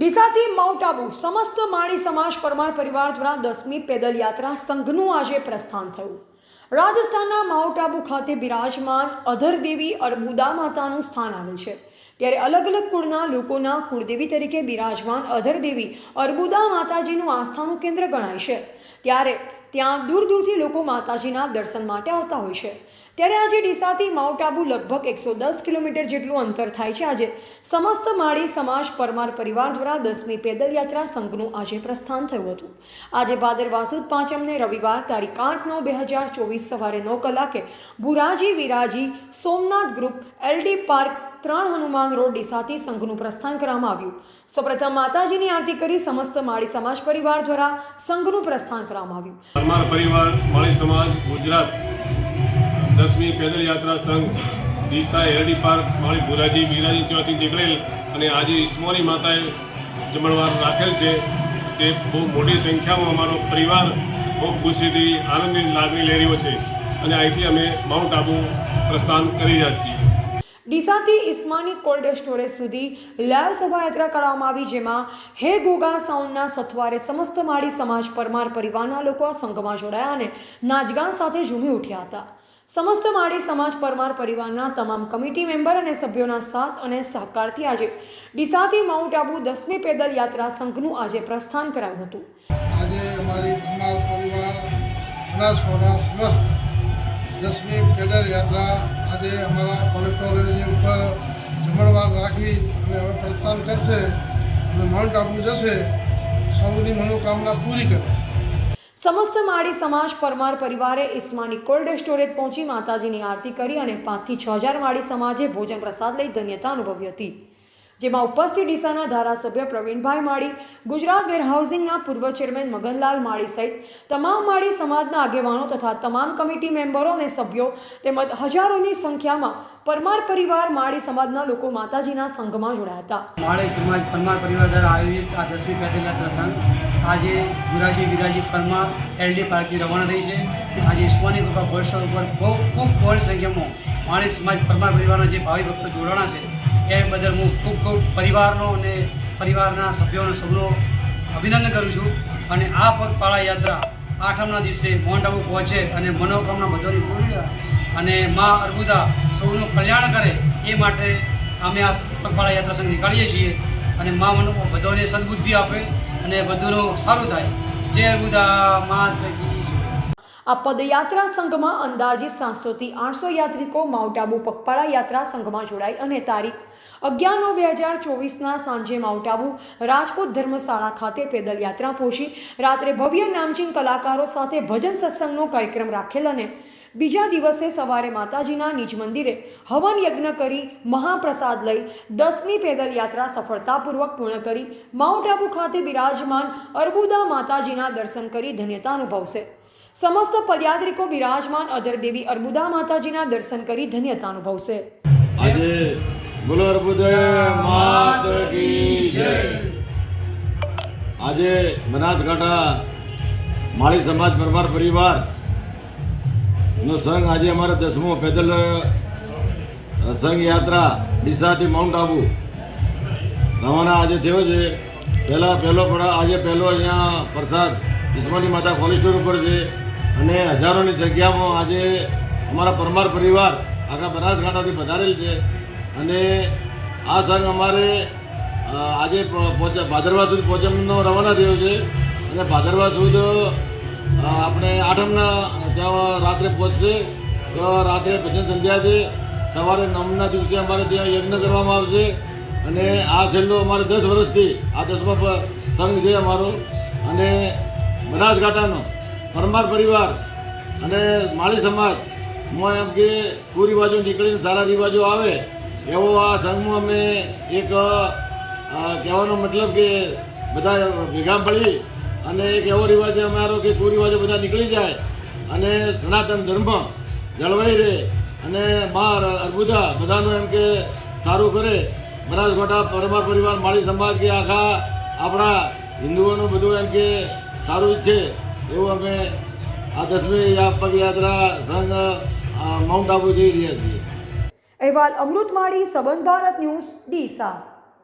ડીસાથી mount Abu સમસ્ત માળી સમાજ પરમાર પરિવાર દ્વારા દસમી પેદલ યાત્રા સંઘનું આજે પ્રસ્થાન થયું. રાજસ્થાનના માઉન્ટ આબુ ખાતે બિરાજમાન અધર દેવી અર્બુદા માતાનું સ્થાન આવેલ છે. ત્યારે અલગ અલગ કુળના લોકોના કુળદેવી તરીકે બિરાજમાન અધર દેવી અર્બુદા માતાજીનું આસ્થાનું કેન્દ્ર ગણાય છે. ત્યારે ત્યાં દૂર દૂરથી લોકો માતાજીના દર્શન માટે આવતા હોય છે. ત્યારે આજે ડીસાથી માઉન્ટ આબુ લગભગ એકસો દસ કિલોમીટર જેટલું અંતર થાય છે. આજે સમસ્ત માળી સમાજ પરમાર પરિવાર દ્વારા દસમી પેદલ યાત્રા સંઘનું આજે પ્રસ્થાન થયું હતું. આજે ભાદર વાસુદ પાંચમને રવિવાર તારીખ આઠ નવ બે હજાર ચોવીસ સવારે નવ કલાકે Bhuraji Viraji Somnath group LD park ત્રણ હનુમાન રોડ ડીસાથી સંઘનું પ્રસ્થાન કરવામાં આવ્યું. સૌપ્રથમ માતાજીની આરતી કરી સમસ્ત માળી સમાજ પરિવાર દ્વારા સંઘનું પ્રસ્થાન કરવામાં આવ્યું. પરમાર પરિવાર, માળી સમાજ, ગુજરાત દસમી પેદલ યાત્રા સંઘ, ડીસા એરડી પાર્ક, માળી ભુરાજી વિરાજી ત્યાંથી નીકળેલ અને આજે ઈસ્મોની માતાએ જમણવાર રાખેલ છે. તે બહુ મોટી સંખ્યામાં અમારો પરિવાર બહુ ખુશીથી આનંદની લાગણી લઈ રહ્યો છે. અને અહીંથી અમે માઉન્ટ આબુ પ્રસ્થાન કરી રહ્યા છીએ. ડીસાથી ઇસ્માની કોલ્ડ સ્ટોરેજ સુધી લાઈવ શોભાયાત્રા કરવામાં આવી, જેમાં હે ગોગા સાઉન્ડના સથવારે સમસ્ત માળી સમાજ પરમાર પરિવારના લોકો આ સંઘમાં જોડાયા અને નાચગાન સાથે ઝૂમી ઉઠ્યા હતા. સમસ્ત માળી સમાજ પરમાર પરિવારના તમામ કમિટી મેમ્બર અને સભ્યોના સાથ અને સહકારથી આજે ડીસાથી માઉન્ટ આબુ દસમી પેદલ યાત્રા સંઘનું આજે પ્રસ્થાન કરાયું હતું. આજે અમારી પરમાર પરિવાર સમસ્ત દસમી પેડલ યાત્રા આજે અમારા કોલેસ્ટોરેજની ઉપર જમણવાર રાખી અને હવે પ્રસ્થાન કરશે અને માઉન્ટ આબુ જશે, સૌની મનોકામના પૂરી કરે. સમસ્ત માળી સમાજ પરમાર પરિવારે ઈસ્માની કોલ્ડ સ્ટોરેજ પહોંચી માતાજીની આરતી કરી અને પાંચથી છ હજાર માળી સમાજે ભોજન પ્રસાદ લઈ ધન્યતા અનુભવી હતી. જેમાં ઉપસ્થિત ડીસાના ધારાસભ્ય પ્રવીણભાઈ માળી, ગુજરાત વેરહાઉસિંગના પૂર્વ ચેરમેન મગનલાલ માળી સહિત તમામ માળી સમાજના આગેવાનો તથા તમામ કમિટી મેમ્બરો અને સભ્યો તેમજ હજારોની સંખ્યામાં પરમાર પરિવાર માળી સમાજના લોકો માતાજીના સંઘમાં જોડાયા હતા. માળે સમાજ પરમાર પરિવાર દ્વારા આયોજિત આ દસમી પેદલ પ્રસંગ આજે ગુરાજી વિરાજી પરમાર એલડી પાર્કથી રવાના થઈ છે. આજે ઈશ્વરની કૃપા ગોળસર ઉપર બહુ ખૂબ બહોળી સંખ્યામાં માળી સમાજ પરમાર પરિવારના જે ભાવિ ભક્તો જોડાણા છે એ બદલ હું ખૂબ ખૂબ પરિવારનો અને પરિવારના સભ્યોનો સૌનો અભિનંદન કરું છું. અને આ પગપાળા યાત્રા આઠમના દિવસે મોન્ટ આબુ પહોંચે અને મનોકામના બધાની પૂરી થાય. અને મા અર્બુદા સૌનું કલ્યાણ કરે એ માટે અમે આ પગપાળા યાત્રા સંઘ નીકાળીએ છીએ. અને મા મનો બધાને સદબુદ્ધિ આપે અને બધું સારું થાય. જય અર્બુદા, મા. આ પદયાત્રા સંઘમાં અંદાજિત સાતસોથી આઠસો યાત્રિકો માઉન્ટ આબુ પગપાળા યાત્રા સંઘમાં જોડાઈ અને તારીખ અગિયાર નવ બે હજાર ચોવીસના સાંજે માઉન્ટ આબુ રાજપૂત ધર્મશાળા ખાતે પેદલ યાત્રા પહોંચી રાત્રે ભવ્ય નામચીન કલાકારો સાથે ભજન સત્સંગનો કાર્યક્રમ રાખેલ અને બીજા દિવસે સવારે માતાજીના નિજ મંદિરે હવન યજ્ઞ કરી મહાપ્રસાદ લઈ દસમી પેદલ યાત્રા સફળતાપૂર્વક પૂર્ણ કરી, માઉન્ટ આબુ ખાતે બિરાજમાન અર્બુદા માતાજીના દર્શન કરી ધન્યતા અનુભવશે. સમસ્ત પદયાત્રિકો બિરાજમાન અધર દેવી અર્બુદા માતાજીના દર્શન કરી ધન્યતા અનુભવશે. આજે બનાસકાંઠા માળી સમાજ પરમાર પરિવાર નો સંઘ આજે અમારે દસમો પેદલ સંઘ યાત્રા ડીસાથી માઉન્ટ આબુ. રવાના આજે થયો છે. પહેલાં પહેલો પણ આજે પહેલો અહીંયા પ્રસાદ ઈસ્માની માતા કોલેસ્ટોર ઉપર છે અને હજારોની જગ્યામાં આજે અમારા પરમાર પરિવાર આખા બનાસકાંઠાથી પધારેલ છે. અને આ સંઘ અમારે આજે ભાદરવા સુદ પહોંચવાનો રવાના થયો છે. અને ભાદરવા સુદ આપણે આઠમના ત્યાં રાત્રે પહોંચશે. તો રાત્રે ભજન સંધ્યા છે. સવારે નવના દિવસે અમારે ત્યાં યજ્ઞ કરવામાં આવશે. અને આ છેલ્લો અમારે દસ વર્ષથી, આ દસમા સંઘ છે અમારો. અને બનાસકાંઠાનો પરમાર પરિવાર અને માળી સમાજ, હું એમ કે કુરિવાજો નીકળીને સારા રિવાજો આવે, એવો આ સંઘમાં અમે એક કહેવાનો મતલબ કે બધા ભેગા પડી અને એક એવો રિવાજ અમારો કે કુરિવાજો બધા નીકળી જાય અને સનાતન ધર્મ જળવાઈ રહે અને બાર અર્બુદા બધાનું એમ કે સારું કરે. બનાસકાંઠા પરમાર પરિવાર, માળી સમાજ કે આખા આપણા હિન્દુઓનું બધું એમ કે સારું ઈચ્છે એવું અમે આ દસમી પગયાત્રા સંઘ માઉન્ટ આબુ જઈ રહ્યા છીએ. અહેવાલ અમૃત માળી, સંબંધ ભારત ન્યૂઝ, ડીસા.